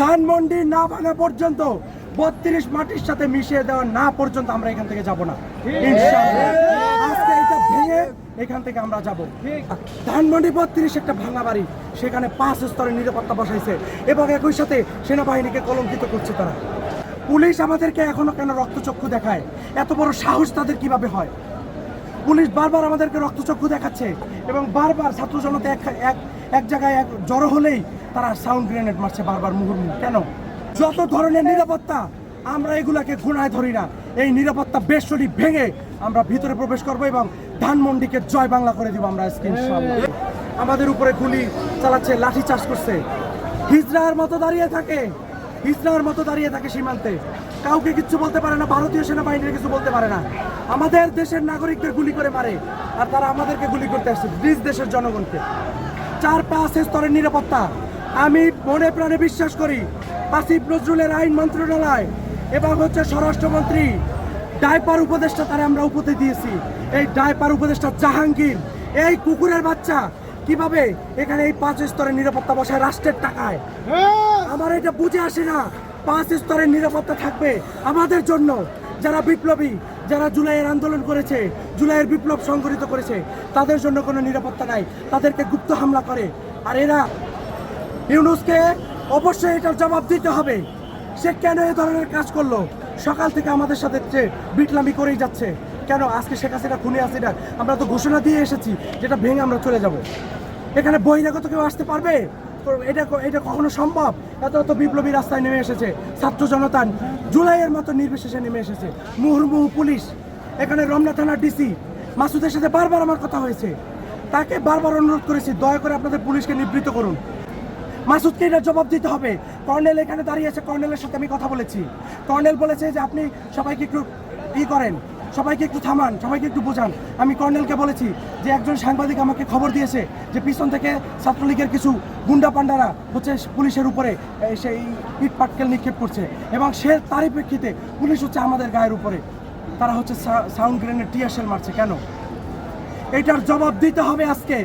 ধানমন্ডি না ভাঙা পর্যন্ত বত্রিশ মাটির সাথে মিশিয়ে দেওয়া না পর্যন্ত আমরা এখান থেকে যাব না। ইনশাআল্লাহ। আজকে এটা ভেঙে এখান থেকে আমরা যাব। ধানমন্ডি বত্রিশ একটা ভাঙা বাড়ি সেখানে পাঁচ স্তরের নিরাপত্তা বসাইছে এবং একই সাথে সেনাবাহিনীকে কলঙ্কিত করছে তারা। পুলিশ আমাদেরকে এখনও কেন রক্তচক্ষু দেখায়? এত বড় সাহস তাদের কীভাবে হয়? পুলিশ বারবার আমাদেরকে রক্তচক্ষু দেখাচ্ছে এবং বারবার ছাত্র জনতা এক এক এক জায়গায় এক জড়ো হলেই তারা সাউন্ড গ্রেনেড মারছে বারবার মুহুর্মুহ। কেন? যত ধরনের নিরাপত্তা আমরা এগুলাকে ঘুণায় ধরি না। এই নিরাপত্তা বেশরি ভেঙে আমরা ভিতরে প্রবেশ করব এবং ধানমন্ডিকে জয় বাংলা করে দিব আমরা আমাদের উপরে গুলি চালাচ্ছে, লাঠি চাষ করছে। হিজরার মতো দাঁড়িয়ে থাকে। হিজরার মতো দাঁড়িয়ে থাকে সীমান্তে। কাউকে কিচ্ছু বলতে পারে না, ভারতীয় সেনাবাহিনীর কিছু বলতে পারে না। আমাদের দেশের নাগরিকদের গুলি করে মারে। আর তারা আমাদেরকে গুলি করতে আসছে, নিজ দেশের জনগণকে। চার পাঁচ স্তরের নিরাপত্তা। আমি মনে প্রাণে বিশ্বাস করি, আসিফ নজরুলের আইন মন্ত্রণালয় এবং হচ্ছে স্বরাষ্ট্রমন্ত্রী ডাইপার উপদেষ্টা তারা আমরা উপদে দিয়েছি। এই ডাইপার উপদেষ্টা জাহাঙ্গীর, এই কুকুরের বাচ্চা কীভাবে এখানে এই পাঁচ স্তরের নিরাপত্তা বসায় রাষ্ট্রের টাকায়? আমার এটা বুঝে আসে না, পাঁচ স্তরের নিরাপত্তা থাকবে আমাদের জন্য। যারা বিপ্লবী যারা জুলাইয়ের আন্দোলন করেছে, জুলাইয়ের বিপ্লব সংগঠিত করেছে, তাদের জন্য কোনো নিরাপত্তা নাই। তাদেরকে গুপ্ত হামলা করে। আর এরা ইউনুসকে অবশ্যই এটার জবাব দিতে হবে। সে কেন এ ধরনের কাজ করল? সকাল থেকে আমাদের সাথে বিটলামি করেই যাচ্ছে। কেন? আজকে শেখ হাসিনা খুনে আসিনা আমরা তো ঘোষণা দিয়ে এসেছি, যেটা ভেঙে আমরা চলে যাব। এখানে বহিরাগত কেউ আসতে পারবে? এটা এটা কখনো সম্ভব? এত এত বিপ্লবী রাস্তায় নেমে এসেছে। ছাত্র জনতা জুলাইয়ের মতো নির্বিশেষে নেমে এসেছে। মুহুর্মুহু পুলিশ, এখানে রমনা থানার ডিসি। মাসুদের সাথে বারবার আমার কথা হয়েছে। তাকে বারবার অনুরোধ করেছি, দয়া করে আপনাদের পুলিশকে নিবৃত্ত করুন। মাসুদকে এটা জবাব দিতে হবে। কর্নেল এখানে দাঁড়িয়ে আছে, কর্নেলের সাথে আমি কথা বলেছি। কর্নেল বলেছে যে আপনি সবাইকে একটু ই করেন। সবাইকে একটু থামান, সবাইকে একটু বোঝান। আমি কর্নেলকে বলেছি যে একজন সাংবাদিক আমাকে খবর দিয়েছে যে পিছন থেকে ছাত্রলীগের কিছু গুন্ডা পান্ডারা হচ্ছে পুলিশের উপরে সেই ইট পাটকেল নিক্ষেপ করছে। এবং সে তারই প্রেক্ষিতে পুলিশ হচ্ছে আমাদের গায়ের উপরে। তারা হচ্ছে সাউন্ড গ্রেনেড টিয়াশেল মারছে। কেন? এটার জবাব দিতে হবে আজকে।